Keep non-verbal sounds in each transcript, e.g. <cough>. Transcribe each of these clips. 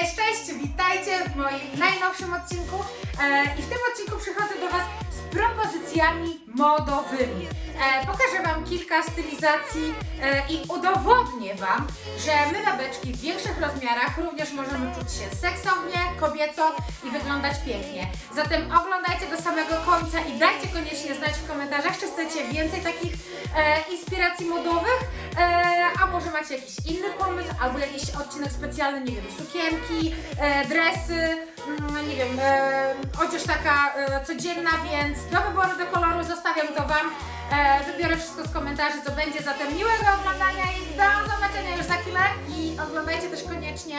Cześć, cześć! Witajcie w moim najnowszym odcinku. E, I w tym odcinku przychodzę do Was z propozycjami modowymi. E, pokażę Wam kilka stylizacji e, i udowodnię Wam, że my babeczki w większych rozmiarach również możemy czuć się seksownie, kobieco i wyglądać pięknie. Zatem oglądajcie do samego końca i dajcie koniecznie znać komentarzach, czy chcecie więcej takich e, inspiracji modowych, e, a może macie jakiś inny pomysł, albo jakiś odcinek specjalny, nie wiem, sukienki, e, dresy, mm, nie wiem, e, odzież taka e, codzienna, więc do wyboru, do koloru zostawiam to Wam. E, wybiorę wszystko z komentarzy, co będzie, zatem miłego oglądania i do zobaczenia już za chwilę. I oglądajcie też koniecznie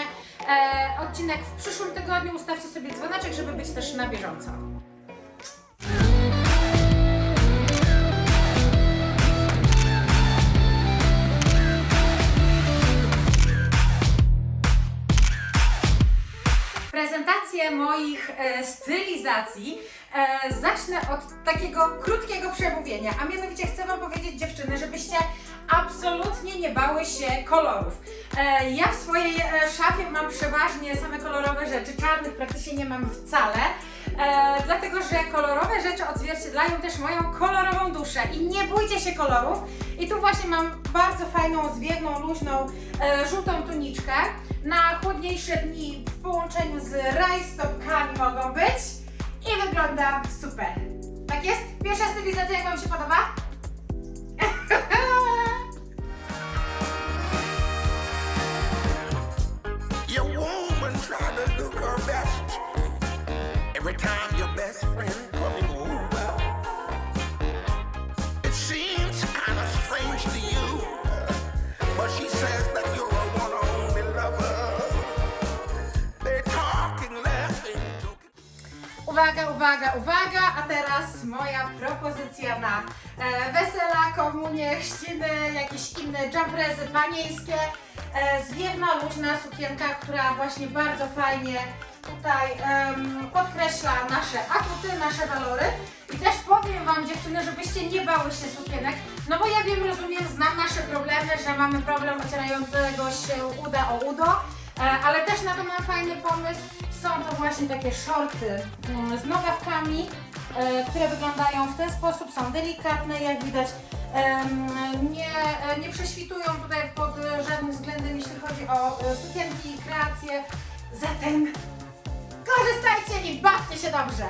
e, odcinek w przyszłym tygodniu, ustawcie sobie dzwoneczek, żeby być też na bieżąco. Moich e, stylizacji e, zacznę od takiego krótkiego przemówienia, a mianowicie chcę Wam powiedzieć dziewczyny, żebyście absolutnie nie bały się kolorów. E, ja w swojej e, szafie mam przeważnie same kolorowe rzeczy, czarnych praktycznie nie mam wcale, e, dlatego że kolorowe rzeczy odzwierciedlają też moją kolorową duszę i nie bójcie się kolorów. I tu właśnie mam bardzo fajną, zwiewną, luźną, e, żółtą tuniczkę. Na chłodniejsze dni w połączeniu z rajstopkami mogą być i wygląda super. Tak jest? Pierwsza stylizacja, jak Wam się podoba? Every time your best friend coming over. It seems kind of strange to you. But she says that you're a one only lover. They're talking, laughing, joking. Uwaga, uwaga, uwaga, a teraz moja propozycja na e, wesela, komunie, chrzciny, jakieś inne jumprezy panieńskie. E, zwiewna, luźna sukienka, która właśnie bardzo fajnie tutaj em, podkreśla nasze atuty, nasze walory. I też powiem Wam dziewczyny, żebyście nie bały się sukienek, no bo ja wiem, rozumiem, znam nasze problemy, że mamy problem ocierającego się uda o udo, E, ale też na to mam fajny pomysł. Są to właśnie takie shorty mm, z nogawkami, e, które wyglądają w ten sposób, są delikatne, jak widać. Nie, e, nie prześwitują tutaj pod żadnym względem, jeśli chodzi o sukienki i kreacje. Zatem korzystajcie i bawcie się dobrze!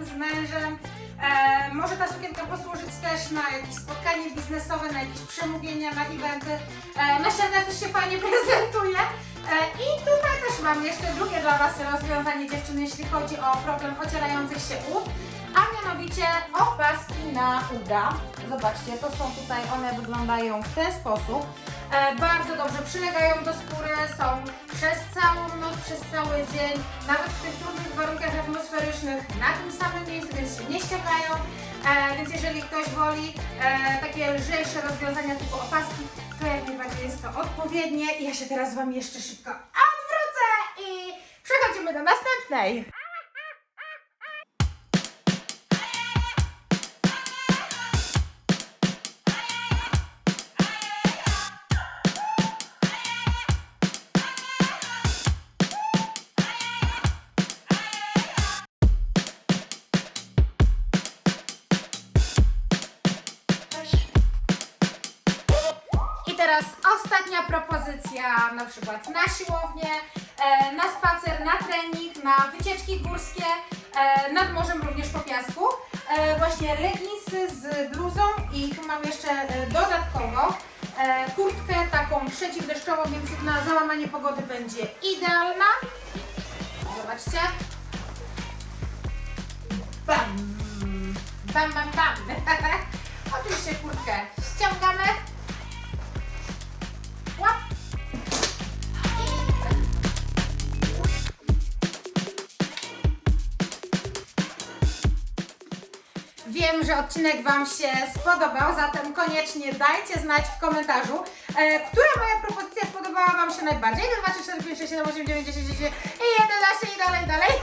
Chłopakiem, z mężem. E, może ta sukienka posłużyć też na jakieś spotkanie biznesowe, na jakieś przemówienia, na eventy. E, myślę, też się fajnie <laughs> prezentuje. E, I tutaj też mam jeszcze drugie dla Was rozwiązanie dziewczyny, jeśli chodzi o problem ocierających się ud. A mianowicie opaski na uda. Zobaczcie, to są tutaj, one wyglądają w ten sposób. E, bardzo dobrze przylegają do skóry, są przez całą noc, przez cały dzień, nawet w tych trudnych warunkach atmosferycznych na tym samym miejscu, więc się nie ściągają. E, więc jeżeli ktoś woli e, takie lżejsze rozwiązania typu opaski, to jak najbardziej jest to odpowiednie. I ja się teraz Wam jeszcze szybko odwrócę i przechodzimy do następnej. Teraz ostatnia propozycja, na przykład na siłownię, e, na spacer, na trening, na wycieczki górskie, e, nad morzem również po piasku. E, właśnie leginsy z bluzą i tu mam jeszcze e, dodatkowo e, kurtkę taką przeciwdeszczową, więc na załamanie pogody będzie idealna. Zobaczcie. Bam! Bam, bam, bam! <laughs> Oczywiście kurtkę ściągamy. Nadzieję, że odcinek Wam się spodobał, zatem koniecznie dajcie znać w komentarzu, e, która moja propozycja spodobała Wam się najbardziej. 1, 2, 3, 4, 5, 6, 7, 8, 9, 10, 11 i 11 i dalej, dalej. <laughs>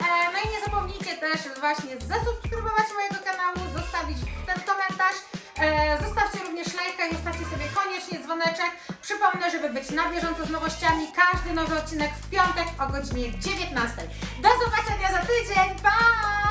E, No i nie zapomnijcie też właśnie zasubskrybować mojego kanału, zostawić ten komentarz. E, Zostawcie również lajka i ustawcie sobie koniecznie dzwoneczek. Przypomnę, żeby być na bieżąco z nowościami, każdy nowy odcinek w piątek o godzinie 19. Do zobaczenia za tydzień. Pa!